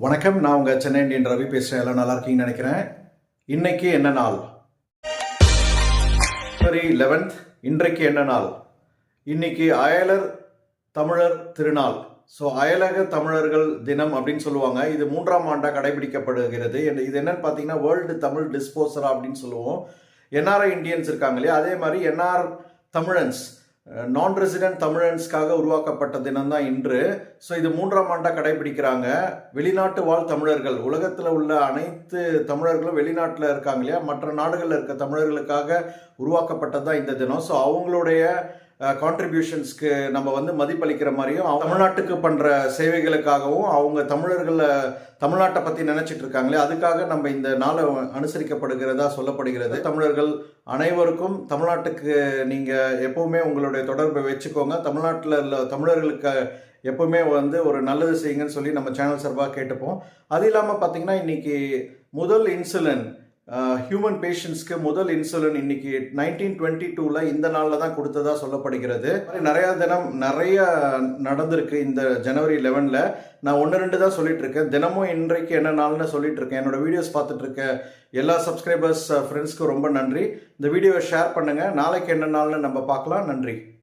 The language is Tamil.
வணக்கம் நான் உங்கள் சென்னை இண்டியன் ரவி பேசுகிறேன் எல்லாம் நல்லா இருக்கீங்கன்னு நினைக்கிறேன். இன்னைக்கு என்ன நாள்? ஜனவரி லெவன்த் இன்றைக்கு என்ன நாள்? இன்னைக்கு அயலர் தமிழர் திருநாள். ஸோ அயலக தமிழர்கள் தினம் அப்படின்னு சொல்லுவாங்க. இது மூன்றாம் ஆண்டாக கடைபிடிக்கப்படுகிறது. என்ன- இது என்னன்னு பார்த்தீங்கன்னா வேர்ல்டு தமிழ் டிஸ்போசர் அப்படின்னு சொல்லுவோம். என்ஆர்ஐ இந்தியன்ஸ் இருக்காங்க இல்லையா? அதே மாதிரி என்ஆர் தமிழன்ஸ் நான் ரெசிடென்ட் தமிழன்ஸ்க்காக உருவாக்கப்பட்ட தினம் தான் இன்று. ஸோ இது மூன்றாம் ஆண்டாக கடைபிடிக்கிறாங்க. வெளிநாட்டு வாழ் தமிழர்கள். உலகத்தில் உள்ள அனைத்து தமிழர்களும் வெளிநாட்டில் இருக்காங்க இல்லையா? மற்ற நாடுகளில் இருக்க தமிழர்களுக்காக உருவாக்கப்பட்டது தான் இந்த தினம். ஸோ அவங்களுடைய கான்ட்ரிபியூஷன்ஸ்க்கு நம்ம வந்து மதிப்பளிக்கிற மாதிரியும் தமிழ்நாட்டுக்கு பண்ணுற சேவைகளுக்காகவும் அவங்க தமிழர்களை தமிழ்நாட்டை பற்றி நினச்சிட்டு இருக்காங்களே அதுக்காக நம்ம இந்த நாளை அனுசரிக்கப்படுகிறதா சொல்லப்படுகிறது. தமிழர்கள் அனைவருக்கும் தமிழ்நாட்டுக்கு நீங்கள் எப்போவுமே உங்களுடைய தொடர்பை வச்சுக்கோங்க. தமிழ்நாட்டில் உள்ள தமிழர்களுக்கு எப்பவுமே வந்து ஒரு நல்லது செய்யுங்கன்னு சொல்லி நம்ம சேனல் சார்பாக கேட்டுப்போம். அது இல்லாமல் பார்த்தீங்கன்னா இன்றைக்கி முதல் இன்சுலின் ஹியூமன் பேஷண்ட்ஸ்க்கு முதல் இன்சுலின் இன்னைக்கு நைன்டீன் டுவெண்ட்டி டூவில் இந்த நாளில் தான் கொடுத்ததா சொல்லப்படுகிறது. நிறையா தினம் நிறைய நடந்திருக்கு இந்த ஜனவரி லெவனில் நான் ஒன்று ரெண்டு தான் சொல்லிட்டு இருக்கேன் தினமும் இன்றைக்கு என்ன நாள்னு சொல்லிட்டு இருக்கேன் என்னோட வீடியோஸ் பார்த்துட்டு இருக்க எல்லா சப்ஸ்கிரைபர்ஸ் ஃப்ரெண்ட்ஸ்க்கும் ரொம்ப நன்றி. இந்த வீடியோவை ஷேர் பண்ணுங்கள் நாளைக்கு என்ன நாள்னு நம்ம பார்க்கலாம். நன்றி.